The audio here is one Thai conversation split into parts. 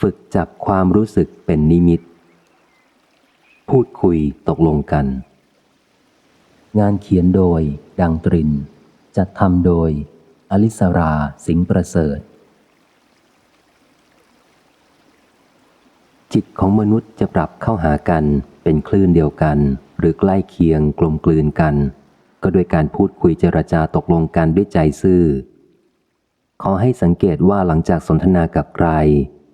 ฝึกจับความรู้สึกเป็นนิมิต พูดคุยตกลงกัน งานเขียนโดย ดังตริน จัดทำโดย อลิสราสิงห์ประเสริฐ จิตของมนุษย์จะปรับเข้าหากันเป็นคลื่นเดียวกัน หรือใกล้เคียงกลมกลืนกัน ก็โดยการพูดคุยเจรจาตกลงกันด้วยใจซื่อ ขอให้สังเกตว่าหลังจากสนทนากับใคร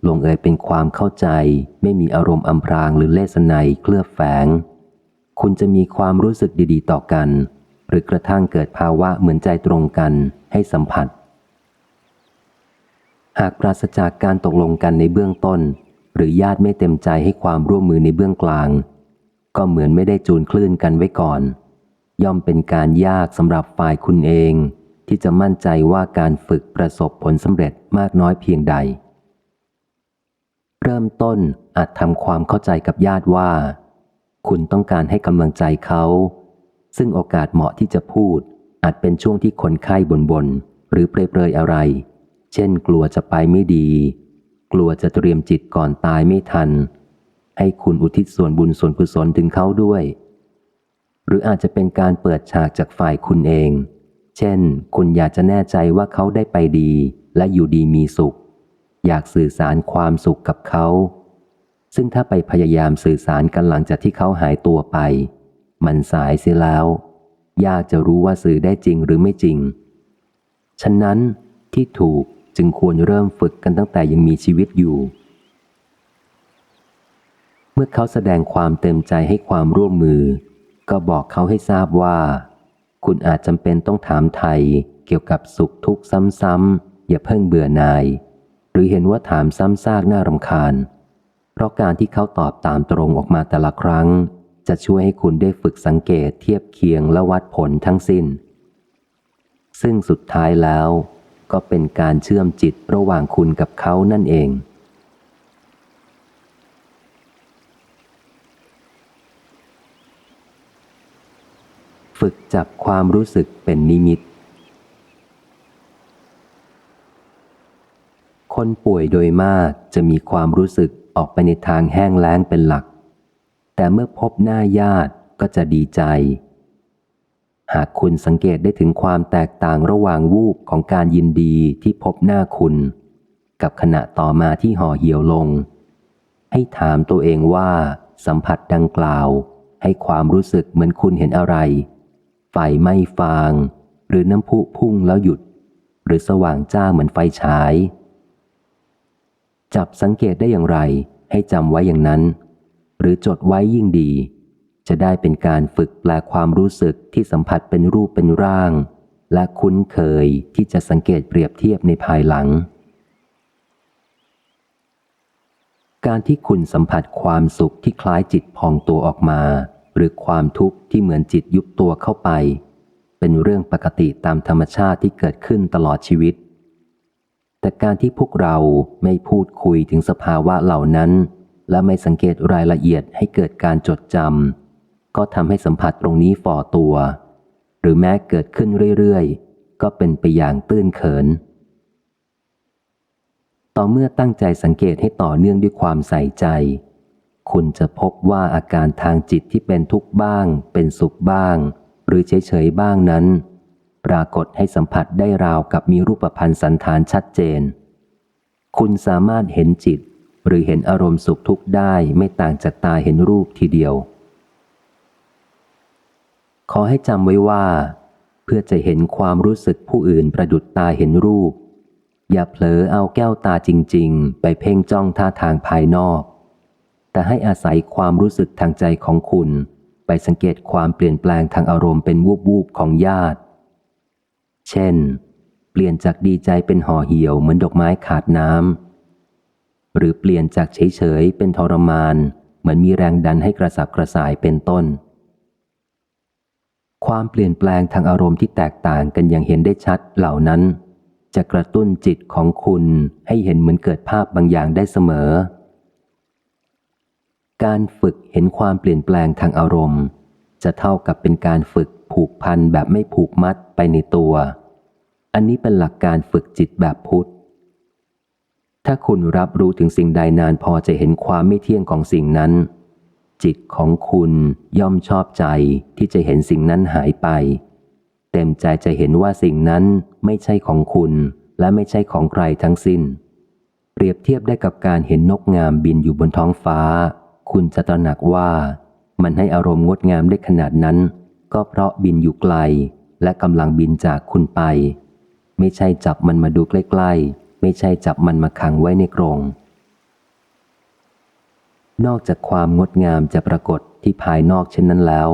ลงเอยเป็นความเข้าใจ ไม่มีอารมณ์อำพรางหรือเลสไนยเคลือบแฝง คุณจะมีความรู้สึกดีๆ ต่อกัน หรือกระทั่งเกิดภาวะเหมือนใจตรงกันให้สัมผัส หากปราศจากการตกลงกันในเบื้องต้น หรือญาติไม่เต็มใจให้ความร่วมมือในเบื้องกลาง ก็เหมือนไม่ได้จูนคลื่นกันไว้ก่อน ย่อมเป็นการยากสำหรับฝ่ายคุณเอง ที่จะมั่นใจว่าการฝึกประสบผลสำเร็จมากน้อยเพียงใด เริ่มต้นอาจทำความเข้าใจกับญาติว่า คุณต้องการให้กำลังใจเขา ซึ่งโอกาสเหมาะที่จะพูด อาจเป็นช่วงที่คนไข้บนบนๆหรือเปรยๆอะไร เช่นกลัวจะไปไม่ดี กลัวจะเตรียมจิตก่อนตายไม่ทัน ให้คุณอุทิศส่วนบุญส่วนกุศลถึงเขาด้วย หรืออาจจะเป็นการเปิดฉากจากฝ่ายคุณเอง เช่น คุณอยากจะแน่ใจว่าเขาได้ไปดีและอยู่ดีมีสุข อยากสื่อสารความสุขกับเขา ซึ่งถ้าไปพยายามสื่อสารกันหลังจากที่เขาหายตัวไป มันสายเสียแล้ว ยากจะรู้ว่าสื่อได้จริงหรือไม่จริง ฉะนั้นที่ถูกจึงควรเริ่มฝึกกันตั้งแต่ยังมีชีวิตอยู่ เมื่อเขาแสดงความเต็มใจให้ความร่วมมือ ก็บอกเขาให้ทราบว่า คุณอาจจำเป็นต้องถามไทยเกี่ยวกับสุขทุกข์ซ้ำๆอย่าเพิ่งเบื่อนาย หรือเห็นว่าถามซ้ำซากน่ารำคาญ เพราะการที่เขาตอบตามตรงออกมาแต่ละครั้ง จะช่วยให้คุณได้ฝึกสังเกตเทียบเคียงและวัดผลทั้งสิ้น ซึ่งสุดท้ายแล้ว ก็เป็นการเชื่อมจิตระหว่างคุณกับเขานั่นเองฝึกจับความรู้สึกเป็นนิมิต คนป่วยโดยมากจะมีความรู้สึกออกไปในทางแห้งแล้งเป็นหลัก แต่เมื่อพบหน้าญาติก็จะดีใจ หากคุณสังเกตได้ถึงความแตกต่างระหว่างวูบของการยินดีที่พบหน้าคุณ กับขณะต่อมาที่ห่อเหี่ยวลง ให้ถามตัวเองว่า สัมผัสดังกล่าว ให้ความรู้สึกเหมือนคุณเห็นอะไร ไฟไหม้ฟาง หรือน้ำพุพุ่งแล้วหยุด หรือสว่างจ้าเหมือนไฟฉาย จับสังเกตได้อย่างไร ให้จำไว้อย่างนั้น หรือจดไว้ยิ่งดี จะได้เป็นการฝึกแปลความรู้สึกที่สัมผัสเป็นรูปเป็นร่าง และคุ้นเคยที่จะสังเกตเปรียบเทียบในภายหลัง การที่คุณสัมผัสความสุขที่คล้ายจิตพองตัวออกมา หรือความทุกข์ที่เหมือนจิตยุบตัวเข้าไป เป็นเรื่องปกติตามธรรมชาติที่เกิดขึ้นตลอดชีวิต แต่การที่พวกเราไม่พูดคุยถึงสภาวะเหล่านั้น และไม่สังเกตรายละเอียดให้เกิดการจดจำก็ทำให้สัมผัสตรงนี้ฝ่อตัว หรือแม้เกิดขึ้นเรื่อยๆ ก็เป็นไปอย่างตื้นเขิน ต่อเมื่อตั้งใจสังเกตให้ต่อเนื่องด้วยความใส่ใจ คุณจะพบว่าอาการทางจิตที่เป็นทุกข์บ้าง เป็นสุขบ้าง หรือเฉยๆบ้างนั้น ปรากฏให้สัมผัสได้ราวกับมีรูปพันธ์สันฐานชัดเจน คุณสามารถเห็นจิต หรือเห็นอารมณ์สุขทุกข์ได้ไม่ต่างจากตาเห็นรูปทีเดียว ขอให้จำไว้ว่า เพื่อจะเห็นความรู้สึกผู้อื่นประดุดตาเห็นรูป อย่าเผลอเอาแก้วตาจริง ๆ ไปเพ่งจ้องท่าทางภายนอก แต่ให้อาศัยความรู้สึกทางใจของคุณ ไปสังเกตความเปลี่ยนแปลงทางอารมณ์เป็นวูบวูบๆของญาติ เช่น เปลี่ยนจากดีใจเป็นห่อเหี่ยวเหมือนดอกไม้ขาดน้ำหรือเปลี่ยนจากเฉยๆเป็นทรมาน เหมือนมีแรงดันให้กระสับกระส่ายเป็นต้น ความเปลี่ยนแปลงทางอารมณ์ที่แตกต่างกันอย่างเห็นได้ชัดเหล่านั้น จะกระตุ้นจิตของคุณให้เห็นเหมือนเกิดภาพบางอย่างได้เสมอ การฝึกเห็นความเปลี่ยนแปลงทางอารมณ์จะเท่ากับเป็นการฝึกผูกพันแบบไม่ผูกมัดไปในตัว อันนี้เป็นหลักการฝึกจิตแบบพุทธ ถ้าคุณรับรู้ถึงสิ่งใดนานพอจะเห็นความไม่เที่ยงของสิ่งนั้น จิตของคุณย่อมชอบใจที่จะเห็นสิ่งนั้นหายไป เต็มใจจะเห็นว่าสิ่งนั้นไม่ใช่ของคุณและไม่ใช่ของใครทั้งสิ้น เปรียบเทียบได้กับการเห็นนกงามบินอยู่บนท้องฟ้า คุณจะตระหนักว่ามันให้อารมณ์งดงามได้ขนาดนั้น ก็เพราะบินอยู่ไกลและกำลังบินจากคุณไป ไม่ใช่จับมันมาดูใกล้ๆ ไม่ใช่จับมันมาขังไว้ในกรง นอกจากความงดงามจะปรากฏที่ภายนอกเช่นนั้นแล้ว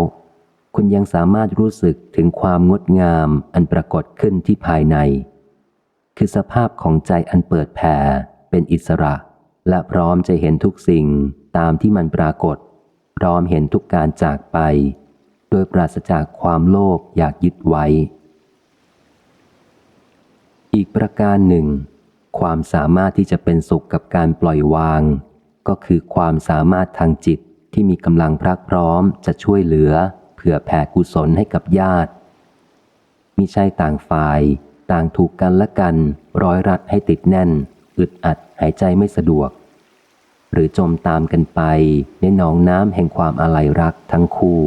คุณยังสามารถรู้สึกถึงความงดงามอันปรากฏขึ้นที่ภายใน คือสภาพของใจอันเปิดแผ่เป็นอิสระ และพร้อมจะเห็นทุกสิ่งตามที่มันปรากฏ พร้อมเห็นทุกการจากไป โดยปราศจากความโลภอยากยึดไว้ อีกประการหนึ่ง ความสามารถที่จะเป็นสุขกับการปล่อยวาง ก็คือความสามารถทางจิตที่มีกำลังพรักพร้อมจะช่วยเหลือ เผื่อแผ่กุศลให้กับญาติมิใช่ต่างฝ่าย ต่างถูกกันและกัน ร้อยรัดให้ติดแน่น อึดอัดหายใจไม่สะดวก หรือจมตามกันไปในหนองน้ำแห่งความอาลัยรักทั้งคู่